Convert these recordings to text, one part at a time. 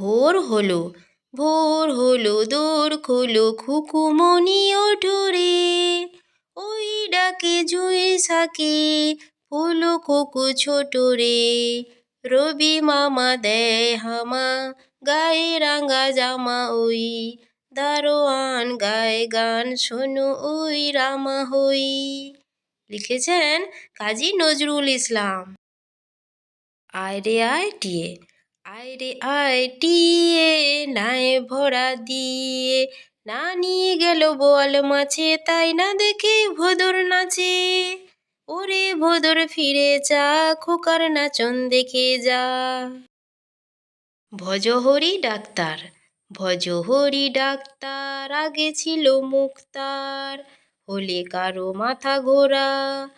ভোর হলো ভোর হলো দোর খোলো খুকুমনি ওঠো রে ওই ডাকে জুই সাকে ফুলো খুকু ছোট রে রবি মামা দেয় হামা, গায়ে রাঙা জামা ওই। দারোয়ান গায়ে গান শোনো ওই রামা হই। লিখেছেন কাজী নজরুল ইসলাম। আয় রে আয় টিয়ে। আয় রে আয়, টিয়ে নাই ভরা দিয়ে। না নিয়ে গেল বোয়াল মাছে, তাই না দেখে ভোদর নাচে। ওরে ভোদর ফিরে যা, খোকার নাচন দেখে যা। ভজহরি ডাক্তার ভজহরি ডাক্তার, আগে ছিল মুক্তার হলে কারও মাথা ঘোরা,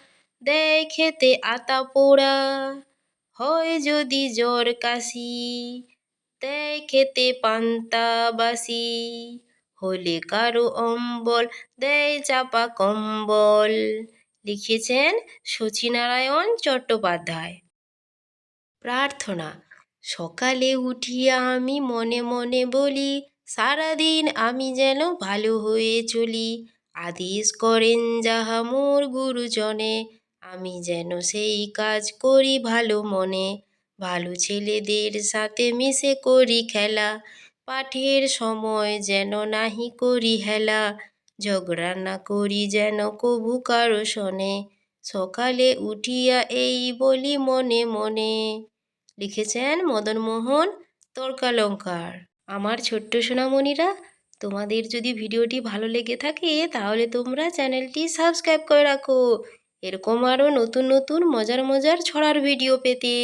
দেয় খেতে আতা পোড়া। হয় যদি জ্বর কাশি দেয় খেতে পান্তা বাসি। হলে কারও অম্বল, দেয় চাপা কম্বল, লিখেছেন শচীনারায়ণ চট্টোপাধ্যায়। প্রার্থনা, সকালে উঠিয়া আমি মনে মনে বলি, সারাদিন আমি যেন ভালো হয়ে চলি। আদেশ করেন যাহা মোর গুরুজনে। আমি যেন সেই কাজ করি ভালো মনে। ভালো ছেলেদের সাথে মিশে করি খেলা। পাঠের সময় যেন নাহি করি হেলা। ঝগড়া না করি যেন কভু কারও শোনে। সকালে উঠিয়া এই বলি মনে মনে। লিখেছেন মদনমোহন তর্কালঙ্কার। আমার ছোট্ট সোনামণিরা, তোমাদের যদি ভিডিওটি ভালো লেগে থাকে, তাহলে তোমরা চ্যানেলটি সাবস্ক্রাইব করে রাখো। এরকম আরও নতুন নতুন মজার মজার ছড়ার ভিডিও পেতে।